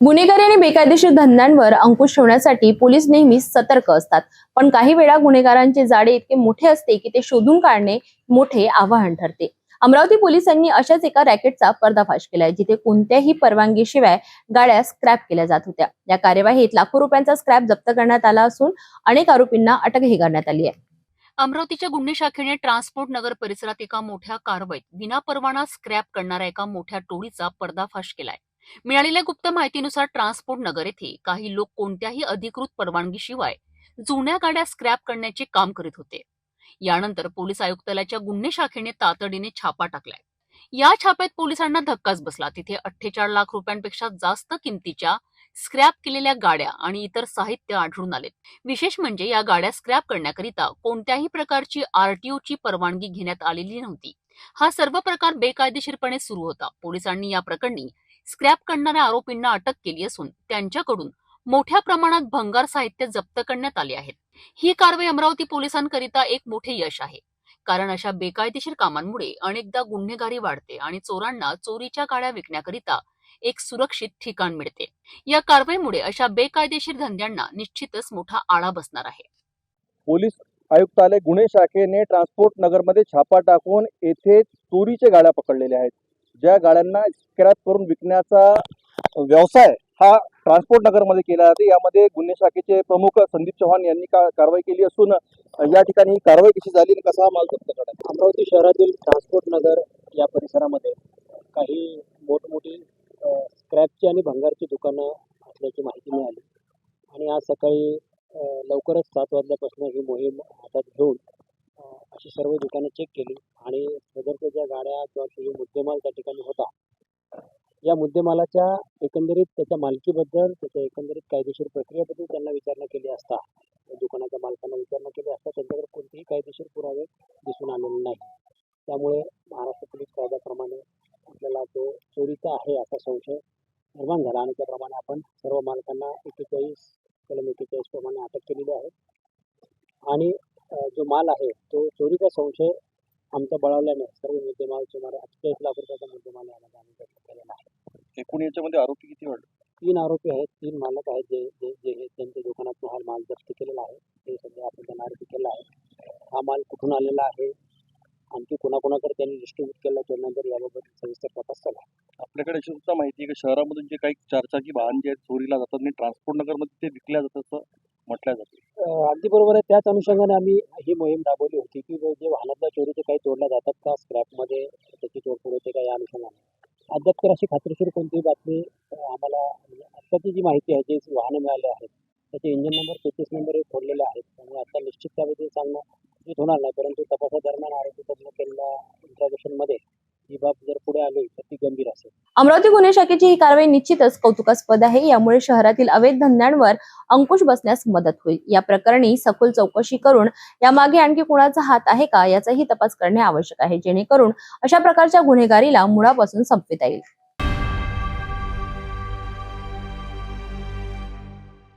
गुन्हेगारी आणि बेकायदेशीर धंद्यांवर अंकुश ठेवण्यासाठी पोलीस नेहमीच सतर्क असतात. पण काही वेळा गुन्हेगारांचे जाळे इतके मोठे असते की ते शोधून काढणे मोठे आव्हान ठरते. अमरावती पोलिसांनी अशाच एका रॅकेटचा पर्दाफाश केलाय जिथे कोणत्याही परवानगीशिवाय गाड्या स्क्रॅप केल्या जात होत्या. या कार्यवाहीत लाखो रुपयांचा स्क्रॅप जप्त करण्यात आला असून अनेक आरोपींना अटकही करण्यात आली आहे. अमरावतीच्या गुन्हे शाखेने ट्रान्सपोर्ट नगर परिसरात एका मोठ्या कारवाईत विनापरवाना स्क्रॅप करणाऱ्या एका मोठ्या टोळीचा पर्दाफाश केलाय. मिळालेल्या गुप्त माहितीनुसार ट्रान्सपोर्ट नगर येथे काही लोक कोणत्याही अधिकृत परवानगीशिवाय जुन्या गाड्या स्क्रॅप करण्याचे काम करीत होते. यानंतर पोलीस आयुक्तालयाच्या गुन्हे शाखेने तातडीने छापा टाकलाय. या छाप्यात पोलिसांना धक्काच बसला. तिथे अठ्ठेचाळ लाख रुपयांपेक्षा जास्त किमतीच्या स्क्रॅप केलेल्या गाड्या आणि इतर साहित्य आढळून आले. विशेष म्हणजे या गाड्या स्क्रॅप करण्याकरिता कोणत्याही प्रकारची आरटीओची परवानगी घेण्यात आलेली नव्हती. हा सर्व प्रकार बेकायदेशीरपणे सुरू होता. पोलिसांनी या प्रकरणी स्क्रॅप करणाऱ्या आरोपींना अटक केली असून त्यांच्याकडून मोठ्या प्रमाणात भंगार साहित्य जप्त करण्यात आले आहेत. ही कारवाई अमरावती पोलिसांकरिता एक मोठे यश आहे. कारण अशा बेकायदेशीर कामांमुळे अनेकदा गुन्हेगारी वाढते आणि चोरांना चोरीच्या गाड्या विकण्याकरिता एक सुरक्षित ठिकाण मिळते. या कारवाईमुळे अशा बेकायदेशीर धंद्यांना निश्चितच मोठा आळा बसणार आहे. पोलीस आयुक्तालय गुन्हे शाखेने ट्रान्सपोर्ट नगरमध्ये छापा टाकून येथे चोरीच्या गाड्या पकडलेल्या आहेत. ज्या गाड्यांना किरात करून विकण्याचा व्यवसाय हा ट्रान्सपोर्ट नगरमध्ये केला जाते. यामध्ये गुन्हे शाखेचे प्रमुख संदीप चव्हाण यांनी का कारवाई केली असून या ठिकाणी ही कारवाई कशी झाली आणि कसा हा माल जप्त करण्यात अमरावती शहरातील ट्रान्सपोर्ट नगर या परिसरामध्ये काही मोठमोठी स्क्रॅपची आणि भंगारची दुकानं असल्याची माहिती मिळाली. आणि आज सकाळी लवकरच सात वाजल्यापासून ही मोहीम हातात घेऊन अशी सर्व दुकानं चेक केली आणि सदरच्या ज्या गाड्या किंवा जो मुद्देमाल त्या ठिकाणी होता या मुद्देमालाच्या एकंदरीत त्याच्या मालकीबद्दल त्याच्या एकंदरीत कायदेशीर प्रक्रियेबद्दल त्यांना विचारणा केली असता त्या दुकानाच्या मालकांना विचारणा केली असता त्यांच्याकडे कोणतेही कायदेशीर पुरावे दिसून आलेले नाही. त्यामुळे महाराष्ट्र पोलीस कायद्याप्रमाणे आपल्याला तो चोरीचा आहे असा संशय निर्माण झाला आणि त्याप्रमाणे आपण सर्व मालकांना एकेचाळीस कलम एकेचाळीस प्रमाणे अटक केलेली आहे. आणि जो माल आहे तो चोरीचा संशय आमचा बळावल्याने सर्व मुद्देमाल सुमारे अठ्ठेचाळीस लाख रुपयाचा मुद्देमाल यामध्ये आम्ही जप्त केलेला आहे. एकूण याच्यामध्ये आरोपी किती वाढले? तीन आरोपी आहेत. तीन मालक आहेत जे जे जे हे त्यांच्या दुकानातून हा माल जप्त केलेला आहे. ते सध्या आपण त्यांना आरोपी केला आहे. हा माल कुठून आलेला आहे? आणखी कोणाकोणाकडे त्यांनी डिस्ट्रीब्यूट केला त्यानंतर याबाबत सविस्तर तपास चालू आहे. आपल्याकडे अशी सुद्धा माहिती आहे की शहरामधून जे काही चारचाकी वाहन जे आहेत चोरीला जातात आणि ट्रान्सपोर्ट नगरमध्ये ते विकल्या जातात म्हटलं जातं. अगदी बरोबर आहे. त्याच अनुषंगाने आम्ही ही मोहीम राबवली होती की जे जे वाहनातल्या चोरीचे काही तोडल्या जातात का स्क्रॅपमध्ये त्याची तोडफोड होते का या अनुषंगाने. अद्याप तर अशी खात्रीशीर कोणतीही बातमी आम्हाला म्हणजे आत्ताची जी माहिती आहे जी वाहनं मिळाले आहेत त्याचे इंजिन नंबर तेहतीस नंबर हे फोडलेले आहेत. त्यामुळे आता निश्चित त्याबद्दल सांगणं होणार नाही. परंतु तपासादरम्यान आरोग्य तज्ज्ञ केलेल्या इंट्रॉगेशनमध्ये ही बाब जर पुढे आली तर ती गंभीर असेल. अमरावती गुन्हे शाखेची ही कारवाई निश्चितच कौतुकास्पद आहे. यामुळे शहरातील अवैध धंद्यांवर अंकुश बसण्यास मदत होईल. या प्रकरणी सखोल चौकशी करून यामागे आणखी कुणाचा हात आहे का याचाही तपास करणे आवश्यक आहे. जेणेकरून अशा प्रकारच्या गुन्हेगारीला मुळापासून संपविता येईल.